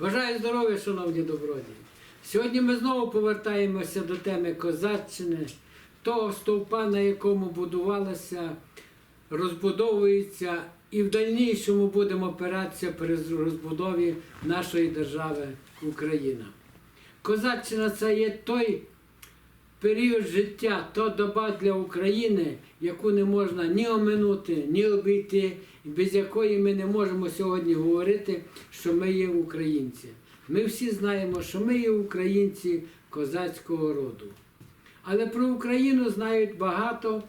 Бажаю здоров'я, шановні добродії. Сьогодні ми знову повертаємося до теми Козаччини, того стовпа, на якому будувалася, розбудовується і в дальнішому будемо опиратися при розбудові нашої держави Україна. Козаччина це є той період життя, то доба для України, яку не можна ні оминути, ні обійти, без якої ми не можемо сьогодні говорити, що ми є українці. Ми всі знаємо, що ми є українці козацького роду. Але про Україну знають багато,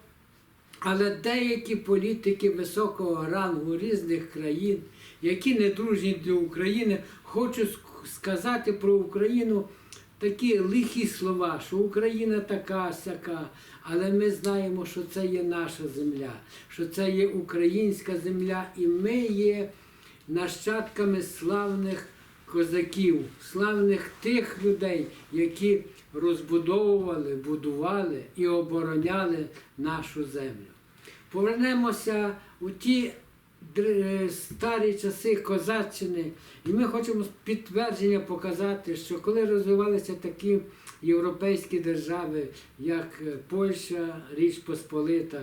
але деякі політики високого рангу різних країн, які не дружні для України, хочуть сказати про Україну такі лихі слова, що Україна така сяка, але ми знаємо, що це є наша земля, що це є українська земля, і ми є нащадками славних козаків, славних тих людей, які розбудовували, будували і обороняли нашу землю. Повернемося у ті старі часи козаччини, і ми хочемо підтвердження показати, що коли розвивалися такі європейські держави, як е, Польща, Річ Посполита,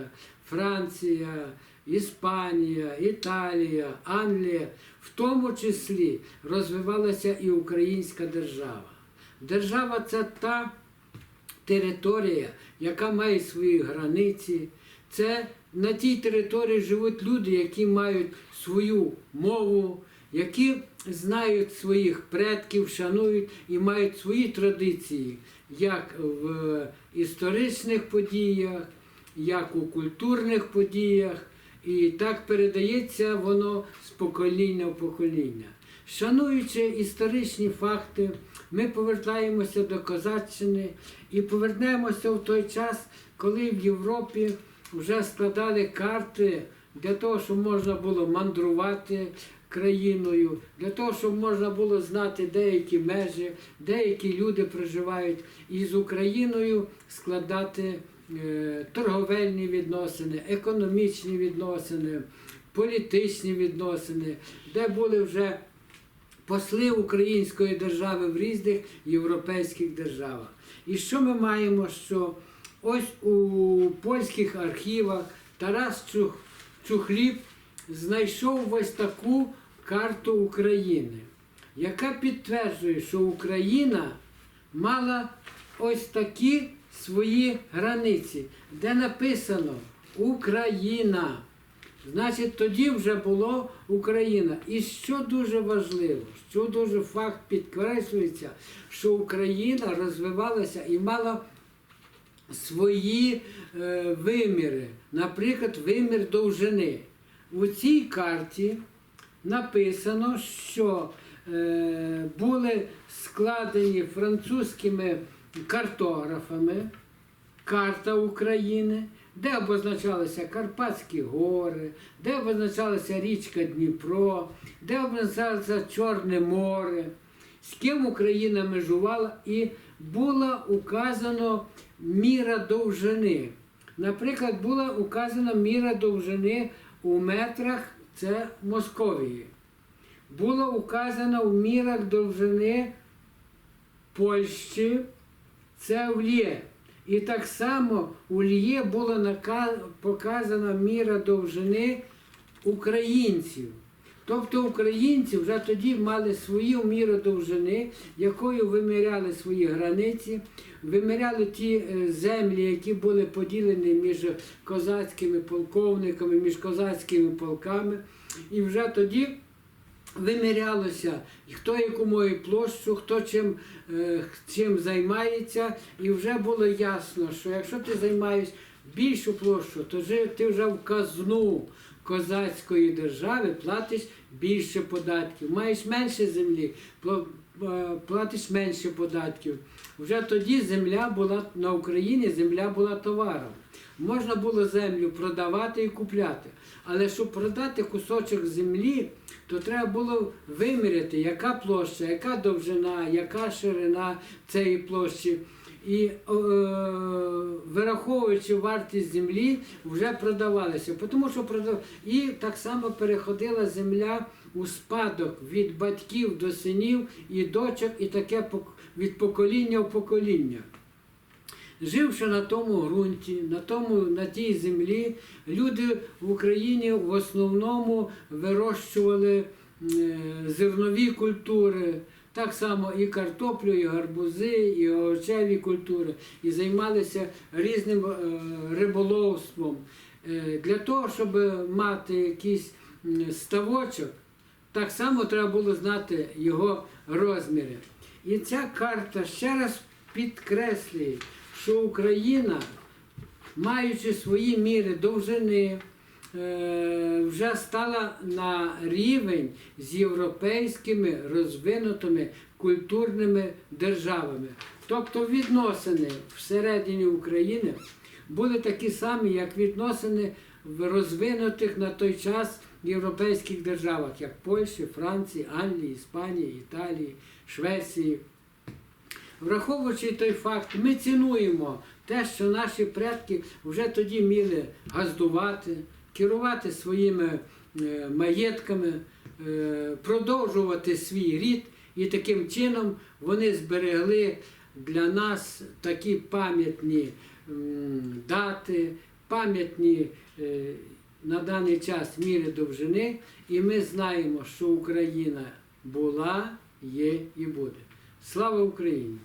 Франція, Іспанія, Італія, Англія, в тому числі розвивалася і українська держава. Держава це та територія, яка має свої границі. Це на тій території живуть люди, які мають свою мову, які знають своїх предків, шанують і мають свої традиції, як в історичних подіях, як у культурних подіях. І так передається воно з покоління в покоління. Шануючи історичні факти, ми повертаємося до Козаччини і повернемося в той час, коли в Європі вже складали карти для того, щоб можна було мандрувати країною, для того, щоб можна було знати деякі межі, деякі люди проживають, і з Україною складати е, торговельні відносини, економічні відносини, політичні відносини, де були вже посли української держави в різних європейських державах. І що ми маємо? Що ось у польських архівах Тарас Чух- Чухліб знайшов ось таку карту України, яка підтверджує, що Україна мала ось такі свої границі, де написано Україна. Значить, тоді вже було Україна. І що дуже важливо, що дуже факт підкреслюється, що Україна розвивалася і мала свої е, виміри, наприклад, вимір довжини. У цій карті написано, що е, були складені французькими картографами карта України, де обозначалися Карпатські гори, де обозначалася річка Дніпро, де обозначалося Чорне море, з ким Україна межувала, і була указано міра довжини. Наприклад, була указана міра довжини у метрах це Московії. Було указано в мірах довжини Польщі, це в Лє. І так само у Лє була показана міра довжини українців. Тобто українці вже тоді мали свою міру довжини, якою виміряли свої границі, виміряли ті е, землі, які були поділені між козацькими полковниками, між козацькими полками. І вже тоді вимірялося, хто яку має площу, хто чим, е, чим займається, і вже було ясно, що якщо ти займаєш більшу площу, то ти вже в казну козацької держави платиш більше податків. Маєш менше землі, е, платиш менше податків. Вже тоді земля була на Україні, земля була товаром. Можна було землю продавати і купляти. Але щоб продати кусочок землі, то треба було виміряти, яка площа, яка довжина, яка ширина цієї площі. І е, вираховуючи вартість землі, вже продавалися. Тому що продав... І так само переходила земля у спадок від батьків до синів і дочок, і таке від покоління в покоління. Живши на тому ґрунті, на, тому, на тій землі, люди в Україні в основному вирощували е, зернові культури, так само і картоплю, і гарбузи, і овочеві культури, і займалися різним е, риболовством. Е, Для того, щоб мати якийсь ставочок, так само треба було знати його розміри. І ця карта ще раз підкреслює, що Україна, маючи свої міри довжини, е, вже стала на рівень з європейськими розвинутими культурними державами. Тобто відносини всередині України були такі самі, як відносини в розвинутих на той час європейських державах, як Польщі, Франції, Англії, Іспанії, Італії, Швеції. Враховуючи той факт, ми цінуємо те, що наші предки вже тоді вміли газдувати, керувати своїми е, маєтками, е, продовжувати свій рід, і таким чином вони зберегли для нас такі пам'ятні дати, пам'ятні е, на даний час міри довжини, і ми знаємо, що Україна була, є і буде. Слава Україні!